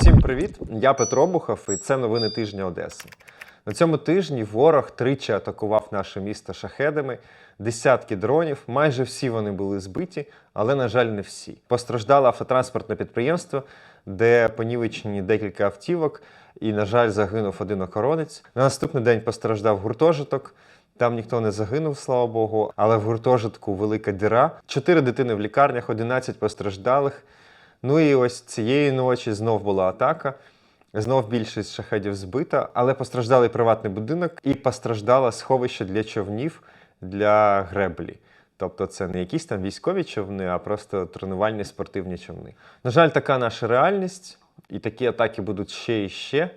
Всім привіт! Я Петро Бухов, і це новини тижня Одеси. На цьому тижні ворог тричі атакував наше місто шахедами, десятки дронів. Майже всі вони були збиті, але, на жаль, не всі. Постраждало автотранспортне підприємство, де понівечені декілька автівок, і, на жаль, загинув один охоронець. На наступний день постраждав гуртожиток. Там ніхто не загинув, слава Богу, але в гуртожитку велика діра. Чотири дитини в лікарнях, 11 постраждалих. Ну і ось цієї ночі знов була атака. Знов більшість шахедів збита, але постраждалий приватний будинок і постраждало сховище для човнів для греблі. Тобто це не якісь там військові човни, а просто тренувальні спортивні човни. На жаль, така наша реальність, і такі атаки будуть ще і ще.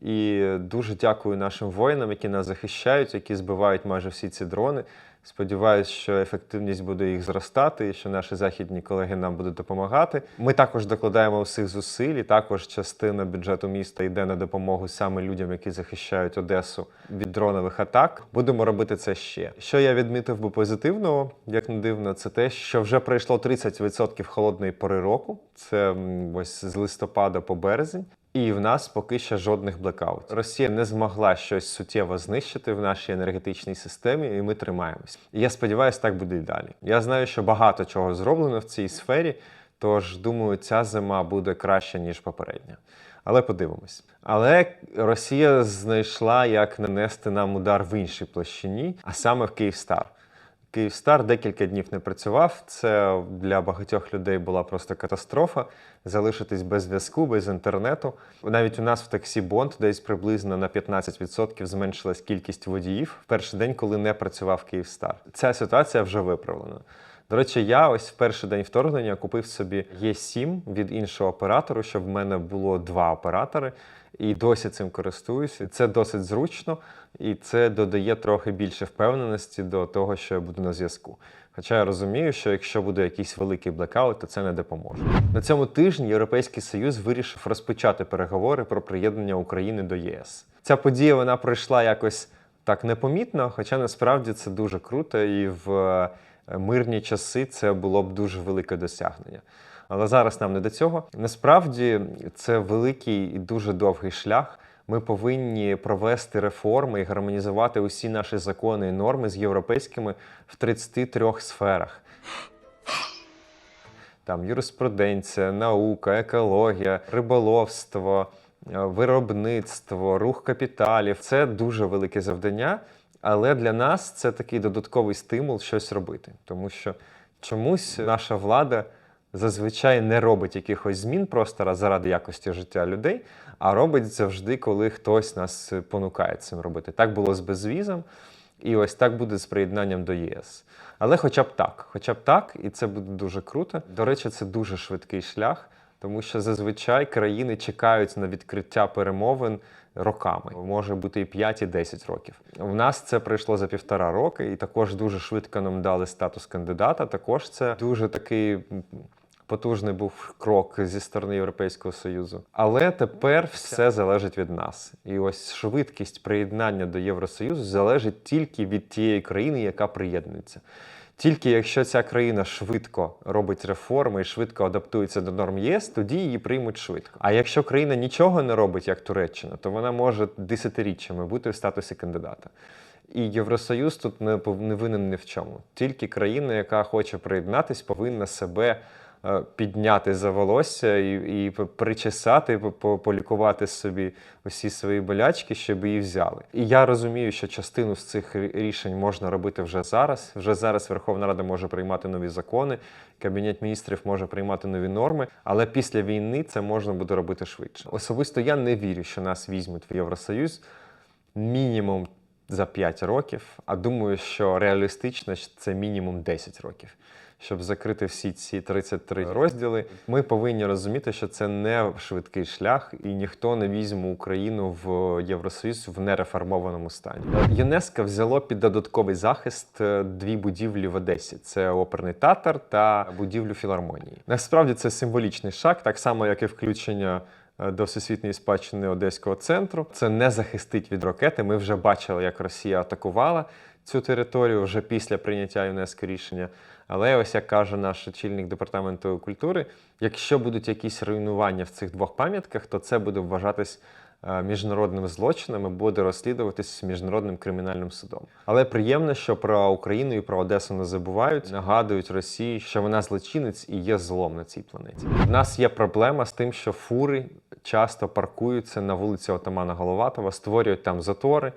І дуже дякую нашим воїнам, які нас захищають, які збивають майже всі ці дрони. Сподіваюсь, що ефективність буде їх зростати, і що наші західні колеги нам будуть допомагати. Ми також докладаємо всіх зусиль, і також частина бюджету міста йде на допомогу саме людям, які захищають Одесу від дронових атак. Будемо робити це ще. Що я відмітив би позитивного, як не дивно, це те, що вже пройшло 30% холодної пори року. Це ось з листопада по березень. І в нас поки що жодних блекаутів. Росія не змогла щось суттєво знищити в нашій енергетичній системі, і ми тримаємось. І я сподіваюся, так буде і далі. Я знаю, що багато чого зроблено в цій сфері, тож думаю, ця зима буде краще ніж попередня. Але подивимось. Але Росія знайшла, як нанести нам удар в іншій площині, а саме в Київстар. Київстар декілька днів не працював. Це для багатьох людей була просто катастрофа. Залишитись без зв'язку, без інтернету. Навіть у нас в таксі Бонд десь приблизно на 15% зменшилась кількість водіїв в перший день, коли не працював Київстар. Ця ситуація вже виправлена. До речі, я ось в перший день вторгнення купив собі Є7 від іншого оператору, щоб в мене було два оператори, і досі цим користуюся. Це досить зручно, і це додає трохи більше впевненості до того, що я буду на зв'язку. Хоча я розумію, що якщо буде якийсь великий блекаут, то це не допоможе. На цьому тижні Європейський Союз вирішив розпочати переговори про приєднання України до ЄС. Ця подія вона пройшла якось так непомітно, хоча насправді це дуже круто, і в мирні часи це було б дуже велике досягнення. Але зараз нам не до цього. Насправді це великий і дуже довгий шлях. Ми повинні провести реформи і гармонізувати усі наші закони і норми з європейськими в 33 сферах. Там юриспруденція, наука, екологія, риболовство, е, виробництво, рух капіталів це дуже велике завдання. Але для нас це такий додатковий стимул щось робити, тому що чомусь наша влада зазвичай не робить якихось змін просто заради якості життя людей, а робить завжди, коли хтось нас понукає цим робити. Так було з безвізом, і ось так буде з приєднанням до ЄС. Але хоча б так, хоча б так, і це буде дуже круто. До речі, це дуже швидкий шлях, тому що зазвичай країни чекають на відкриття перемовин роками. Може бути і 5, і 10 років. У нас це пройшло за півтора роки, і також дуже швидко нам дали статус кандидата. Також це дуже такий. Потужний був крок зі сторони Європейського Союзу. Але тепер все залежить від нас. І ось швидкість приєднання до Євросоюзу залежить тільки від тієї країни, яка приєднується. Тільки якщо ця країна швидко робить реформи і швидко адаптується до норм єС, тоді її приймуть швидко. А якщо країна нічого не робить, як Туреччина, то вона може десятиріччями бути в статусі кандидата. І Євросоюз тут не не ні в чому. Тільки країна, яка хоче приєднатись, повинна себе підняти за волосся і, і причесати, полікувати собі усі свої болячки, щоб її взяли. І я розумію, що частину з цих рішень можна робити вже зараз. Вже зараз Верховна Рада може приймати нові закони, Кабінет міністрів може приймати нові норми, але після війни це можна буде робити швидше. Особисто я не вірю, що нас візьмуть в Євросоюз мінімум за 5 років, а думаю, що реалістично це мінімум 10 років. Щоб закрити всі ці 33 розділи, ми повинні розуміти, що це не швидкий шлях, і ніхто не візьме Україну в Євросоюз в нереформованому стані. ЮНЕСКО взяло під додатковий захист е, дві будівлі в Одесі: це оперний театр та будівлю філармонії. Насправді це символічний шаг, так само як і включення до всесвітньої спадщини Одеського центру. Це не захистить від ракети. Ми вже бачили, як Росія атакувала цю територію вже після прийняття ЮНЕСКО рішення. Але ось як каже наш очільник департаменту культури, якщо будуть якісь руйнування в цих двох пам'ятках, то це буде вважатись е, злочинами буде розслідуватись міжнародним кримінальним судом. Але приємно, що про Україну і про Одесу не забувають, нагадують Росії, що вона злочинець і є злом на цій планеті. У нас є проблема з тим, що фури часто паркуються на вулиці Отамана Головатова, створюють там затори.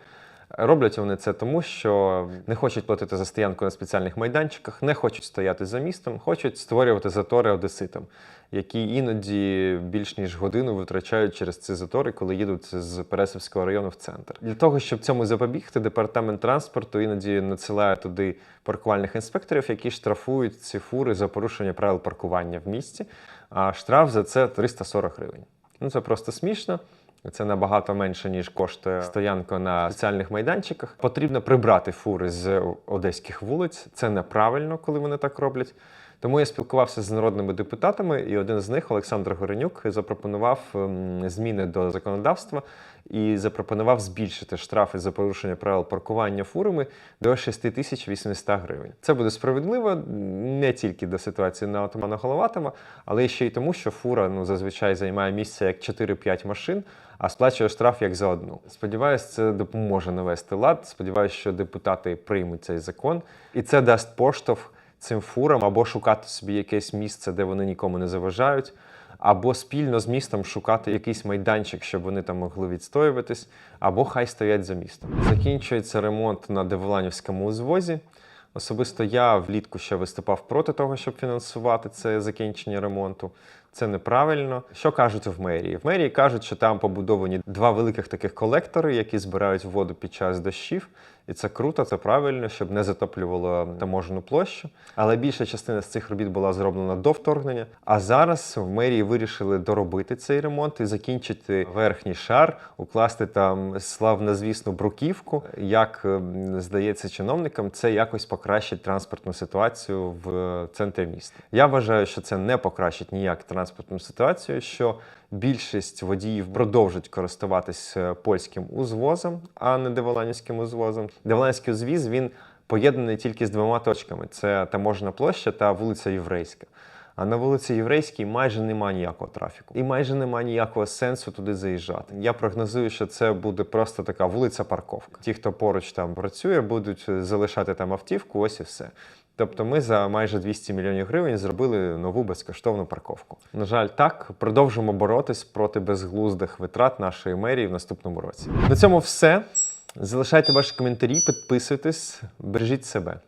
Роблять вони це тому, що не хочуть платити за стоянку на спеціальних майданчиках, не хочуть стояти за містом, хочуть створювати затори одеситам, які іноді більш ніж годину витрачають через ці затори, коли їдуть з Пересівського району в центр. Для того, щоб цьому запобігти, департамент транспорту іноді надсилає туди паркувальних інспекторів, які штрафують ці фури за порушення правил паркування в місті. А штраф за це 340 гривень. Ну це просто смішно. Це набагато менше, ніж коштує стоянка на соціальних майданчиках. Потрібно прибрати фури з одеських вулиць. Це неправильно, коли вони так роблять. Тому я спілкувався з народними депутатами, і один з них, Олександр Горенюк, запропонував ем, зміни до законодавства і запропонував збільшити штрафи за порушення правил паркування фурами до 6800 гривень. Це буде справедливо не тільки до ситуації на отамана Головатова, але ще й тому, що фура ну, зазвичай займає місце як 4-5 машин, а сплачує штраф як за одну. Сподіваюсь, це допоможе навести лад. Сподіваюсь, що депутати приймуть цей закон, і це дасть поштовх цим фурам або шукати собі якесь місце, де вони нікому не заважають, або спільно з містом шукати якийсь майданчик, щоб вони там могли відстоюватись, або хай стоять за містом. Закінчується ремонт на Деволанівському узвозі. Особисто я влітку ще виступав проти того, щоб фінансувати це закінчення ремонту. Це неправильно. Що кажуть в мерії? В мерії кажуть, що там побудовані два великих таких колектори, які збирають воду під час дощів. І це круто, це правильно, щоб не затоплювало таможену площу. Але більша частина з цих робіт була зроблена до вторгнення. А зараз в мерії вирішили доробити цей ремонт і закінчити верхній шар, укласти там славнозвісну бруківку. Як ем, здається чиновникам, це якось покращить транспортну ситуацію в центрі міста. Я вважаю, що це не покращить ніяк транспортну ситуацію. що Більшість водіїв продовжать користуватись е, польським узвозом, а не деволанівським узвозом. Деволанівський узвіз він поєднаний тільки з двома точками: це таможна площа та вулиця Єврейська. А на вулиці Єврейській майже немає ніякого трафіку, і майже немає ніякого сенсу туди заїжджати. Я прогнозую, що це буде просто така вулиця парковка. Ті, хто поруч там працює, будуть залишати там автівку. Ось і все. Тобто ми за майже 200 мільйонів гривень зробили нову безкоштовну парковку. На жаль, так продовжимо боротись проти безглуздих витрат нашої мерії в наступному році. На цьому все. Залишайте ваші коментарі, підписуйтесь, бережіть себе.